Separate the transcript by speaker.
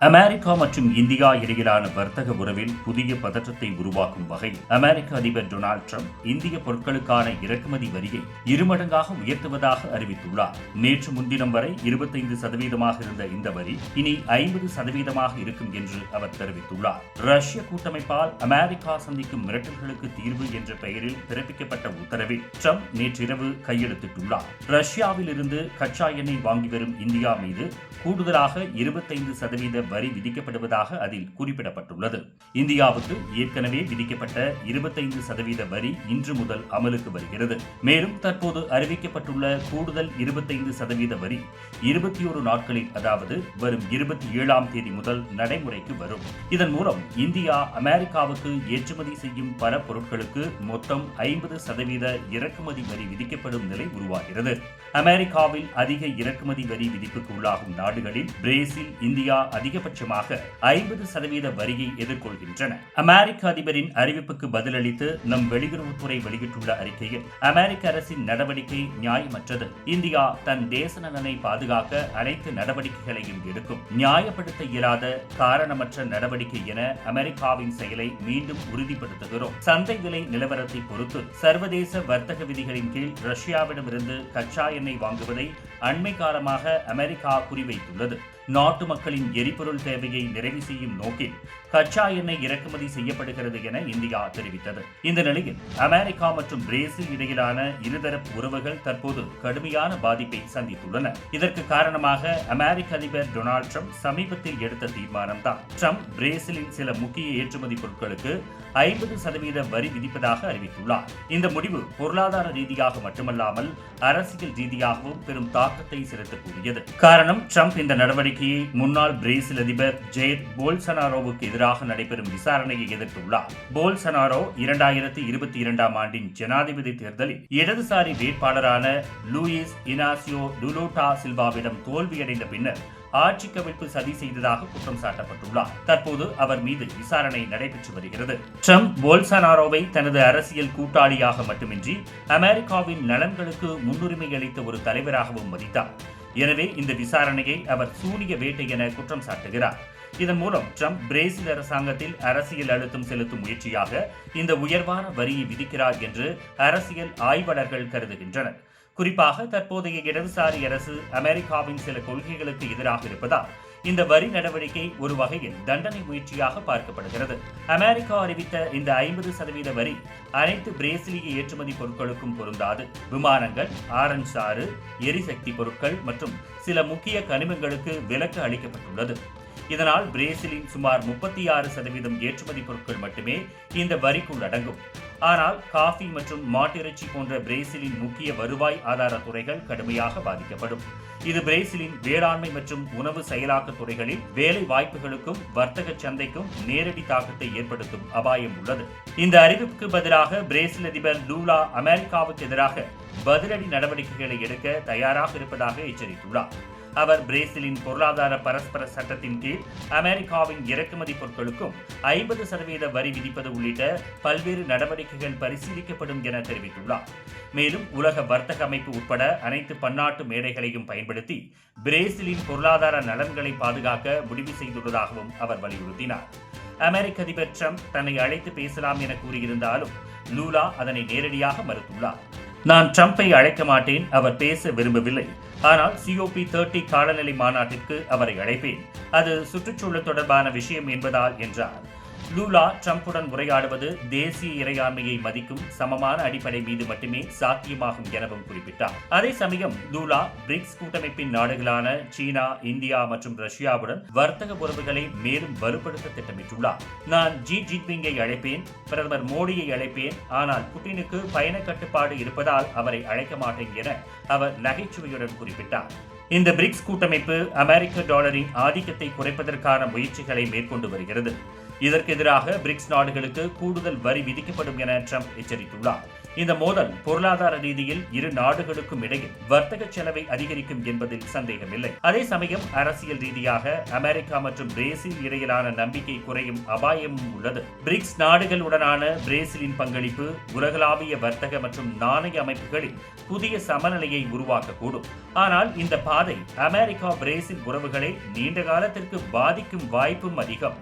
Speaker 1: America மற்றும் India இடையிலான வர்த்தக உறவில் புதிய பதற்றத்தை உருவாக்கும் வகையில் அமெரிக்க அதிபர் டொனால்ட் ட்ரம்ப் இந்திய பொருட்களுக்கான இறக்குமதி வரியை இருமடங்காக உயர்த்துவதாக அறிவித்துள்ளார். நேற்று முன்தினம் வரை இருபத்தைந்து சதவீதமாக இருந்த இந்த வரி இனி ஐம்பது சதவீதமாக இருக்கும் என்று அவர் தெரிவித்துள்ளார். ரஷ்ய கூட்டமைப்பால் அமெரிக்கா சந்திக்கும் மிரட்டல்களுக்கு தீர்வு என்ற பெயரில் பிறப்பிக்கப்பட்ட உத்தரவில் ட்ரம்ப் நேற்றிரவு கையெழுத்திட்டுள்ளார். ரஷ்யாவில் இருந்து கச்சா எண்ணெய் வாங்கி வரும் இந்தியா மீது கூடுதலாக இருபத்தைந்து சதவீத வரி விதிக்கப்படுவதாக அதில் குறிப்பிடப்பட்டுள்ளது. இந்தியாவுக்கு ஏற்கனவே விதிக்கப்பட்ட இருபத்தைந்து சதவீத வரி இன்று முதல் அமலுக்கு வருகிறது. மேலும் தற்போது அறிவிக்கப்பட்டுள்ள கூடுதல் இருபத்தைந்து சதவீத வரி இருபத்தி ஒரு நாட்களில் அதாவது வரும் இருபத்தி ஏழாம் தேதி முதல் நடைமுறைக்கு வரும். இதன் மூலம் இந்தியா அமெரிக்காவுக்கு ஏற்றுமதி செய்யும் பல பொருட்களுக்கு மொத்தம் ஐம்பது சதவீத இறக்குமதி வரி விதிக்கப்படும் நிலை உருவாகிறது. அமெரிக்காவில் அதிக இறக்குமதி வரி விதிப்புக்கு உள்ளாகும் நாடுகளில் பிரேசில் இந்தியா அதிக அதிகபட்சமாக ஐம்பது சதவீத வரியை எதிர்கொள்கின்றன. அமெரிக்க அதிபரின் அறிவிப்புக்கு பதிலளித்து நம் வெளியுறவுத்துறை வெளியிட்டுள்ள அறிக்கையில் அமெரிக்க அரசின் நடவடிக்கை நியாயமற்றது. இந்தியா தன் தேச நலனை பாதுகாக்க அனைத்து நடவடிக்கைகளையும் எடுக்கும். நியாயப்படுத்த இயலாத காரணமற்ற நடவடிக்கை என அமெரிக்காவின் செயலை மீண்டும் உறுதிப்படுத்துகிறோம். சந்தை விலை நிலவரத்தை பொறுத்து சர்வதேச வர்த்தக விதிகளின் கீழ் ரஷ்யாவிடமிருந்து கச்சா எண்ணெய் வாங்குவதை அண்மை அமெரிக்கா குறிவைத்துள்ளது. நாட்டு மக்களின் எரிபொருள் தேவையை நிறைவு செய்யும் நோக்கில் கச்சா எண்ணெய் இறக்குமதி செய்யப்படுகிறது என இந்தியா தெரிவித்தது. இந்த நிலையில் அமெரிக்கா மற்றும் பிரேசில் இடையிலான இருதரப்பு உறவுகள் தற்போது கடுமையான பாதிப்பை சந்தித்துள்ளன. இதற்கு காரணமாக அமெரிக்க அதிபர் டொனால்ட் ட்ரம்ப் சமீபத்தில் எடுத்த தீர்மானம்தான். ட்ரம்ப் பிரேசிலின் சில முக்கிய ஏற்றுமதி பொருட்களுக்கு ஐம்பது சதவீத வரி விதிப்பதாக அறிவித்துள்ளார். இந்த முடிவு பொருளாதார ரீதியாக மட்டுமல்லாமல் அரசியல் ரீதியாகவும் பெரும் தாக்கத்தை செலுத்தக்கூடியது காரணம் ட்ரம்ப் இந்த நடவடிக்கையை முன்னாள் பிரேசில் அதிபர் ஜெயத் போல்சனாரோவுக்கு எதிராக நடைபெறும் விசாரணையை எதிர்த்துள்ளார். போல்சனாரோ இரண்டாயிரத்தி இருபத்தி இரண்டாம் ஆண்டின் ஜனாதிபதி தேர்தலில் இடதுசாரி வேட்பாளரான லூயிஸ் இனாசியோ டுலோட்டா சில்வாவிடம் தோல்வியடைந்த பின்னர் ஆட்சி கவிழ்ப்பு சதி செய்ததாக குற்றம் சாட்டப்பட்டுள்ளார். தற்போது அவர் மீது விசாரணை நடைபெற்று வருகிறது. ட்ரம்ப் போல்சனாரோவை தனது அரசியல் கூட்டாளியாக மட்டுமின்றி அமெரிக்காவின் நலன்களுக்கு முன்னுரிமை அளித்த ஒரு தலைவராகவும் மதித்தார். எனவே இந்த விசாரணையை அவர் சூரிய வேட்டை என குற்றம் சாட்டுகிறார். இதன் மூலம் ட்ரம்ப் பிரேசில் அரசாங்கத்தில் அரசியல் அழுத்தம் செலுத்தும் முயற்சியாக இந்த உயர்வான வரியை விதிக்கிறார் என்று அரசியல் ஆய்வாளர்கள் கருதுகின்றனர். குறிப்பாக தற்போதைய இடதுசாரி அரசு அமெரிக்காவின் சில கொள்கைகளுக்கு எதிராக இருப்பதால் இந்த வரி நடவடிக்கை ஒரு வகையில் தண்டனை முயற்சியாக பார்க்கப்படுகிறது. அமெரிக்கா அறிவித்த இந்த ஐம்பது சதவீத வரி அனைத்து பிரேசிலிய ஏற்றுமதி பொருட்களுக்கும் பொருந்தாது. விமானங்கள் ஆரஞ்ச் சாறு எரிசக்தி பொருட்கள் மற்றும் சில முக்கிய கனிமங்களுக்கு விலக்கு அளிக்கப்பட்டுள்ளது. இதனால் பிரேசிலின் சுமார் முப்பத்தி ஆறு சதவீதம் ஏற்றுமதி பொருட்கள் மட்டுமே இந்த வரிக்குள் அடங்கும். ஆனால் காஃபி மற்றும் மாட்டிறைச்சி போன்ற பிரேசிலின் முக்கிய வருவாய் ஆதார துறைகள் கடுமையாக பாதிக்கப்படும். இது பிரேசிலின் வேளாண்மை மற்றும் உணவு செயலாக்க துறைகளில் வேலை வாய்ப்புகளுக்கும் வர்த்தக சந்தைக்கும் நேரடி தாக்கத்தை ஏற்படுத்தும் அபாயம் உள்ளது. இந்த அறிவிப்புக்கு பதிலாக பிரேசில் அதிபர் லூலா அமெரிக்காவுக்கு எதிராக பதிலடி நடவடிக்கைகளை எடுக்க தயாராக இருப்பதாக எச்சரித்துள்ளார். அவர் பிரேசிலின் பொருளாதார பரஸ்பர சட்டத்தின் கீழ் அமெரிக்காவின் இறக்குமதி பொருட்களுக்கும் ஐம்பது சதவீத வரி விதிப்பது உள்ளிட்ட பல்வேறு நடவடிக்கைகள் பரிசீலிக்கப்படும் என தெரிவித்துள்ளார். மேலும் உலக வர்த்தக அமைப்பு உட்பட அனைத்து பன்னாட்டு மேடைகளையும் பயன்படுத்தி பிரேசிலின் பொருளாதார நலன்களை பாதுகாக்க முடிவு செய்துள்ளதாகவும் அவர் வலியுறுத்தினார். அமெரிக்க அதிபர் ட்ரம்ப் தன்னை அழைத்து பேசலாம் என கூறியிருந்தாலும் லூலா அதனை நேரடியாக மறுத்துள்ளார். நான் ட்ரம்பை அழைக்க மாட்டேன் அவர் பேச விரும்பவில்லை. ஆனால் சிஓபி தேர்ட்டி காலநிலை மாநாட்டிற்கு அவரை அழைப்பேன். அது சுற்றுச்சூழல் தொடர்பான விஷயம் என்பதால் என்றார். லூலா ட்ரம்புடன் உரையாடுவது தேசிய இறையாண்மையை மதிக்கும் சமமான அடிப்படை மீது மட்டுமே சாத்தியமாகும் எனவும் குறிப்பிட்டார். அதே சமயம் லூலா பிரிக்ஸ் கூட்டமைப்பின் நாடுகளான சீனா இந்தியா மற்றும் ரஷ்யாவுடன் வர்த்தக உறவுகளை மேலும் வலுப்படுத்த திட்டமிட்டுள்ளார். நான் ஜி ஜின்பிங்கை அழைப்பேன் பிரதமர் மோடியை அழைப்பேன் ஆனால் புட்டினுக்கு பயண கட்டுப்பாடு இருப்பதால் அவரை அழைக்க மாட்டேன் என அவர் நகைச்சுவையுடன் குறிப்பிட்டார். இந்த பிரிக்ஸ் கூட்டமைப்பு அமெரிக்க டாலரின் ஆதிக்கத்தை குறைப்பதற்கான முயற்சிகளை மேற்கொண்டு வருகிறது. இதற்கு எதிராக பிரிக்ஸ் நாடுகளுக்கு கூடுதல் வரி விதிக்கப்படும் என ட்ரம்ப் எச்சரித்துள்ளார். இந்த மோதல் பொருளாதார ரீதியில் இரு நாடுகளுக்கும் இடையில் வர்த்தக செலவை அதிகரிக்கும் என்பதில் சந்தேகமில்லை. அதே சமயம் அரசியல் ரீதியாக அமெரிக்கா மற்றும் பிரேசில் இடையிலான நம்பிக்கை குறையும் அபாயமும் உள்ளது. பிரிக்ஸ் நாடுகளுடனான பிரேசிலின் பங்களிப்பு உலகளாவிய வர்த்தக மற்றும் நாணய அமைப்புகளில் புதிய சமநிலையை உருவாக்கக்கூடும். ஆனால் இந்த பாதை அமெரிக்கா பிரேசில் உறவுகளை நீண்ட காலத்திற்கு பாதிக்கும் வாய்ப்பும் அதிகம்.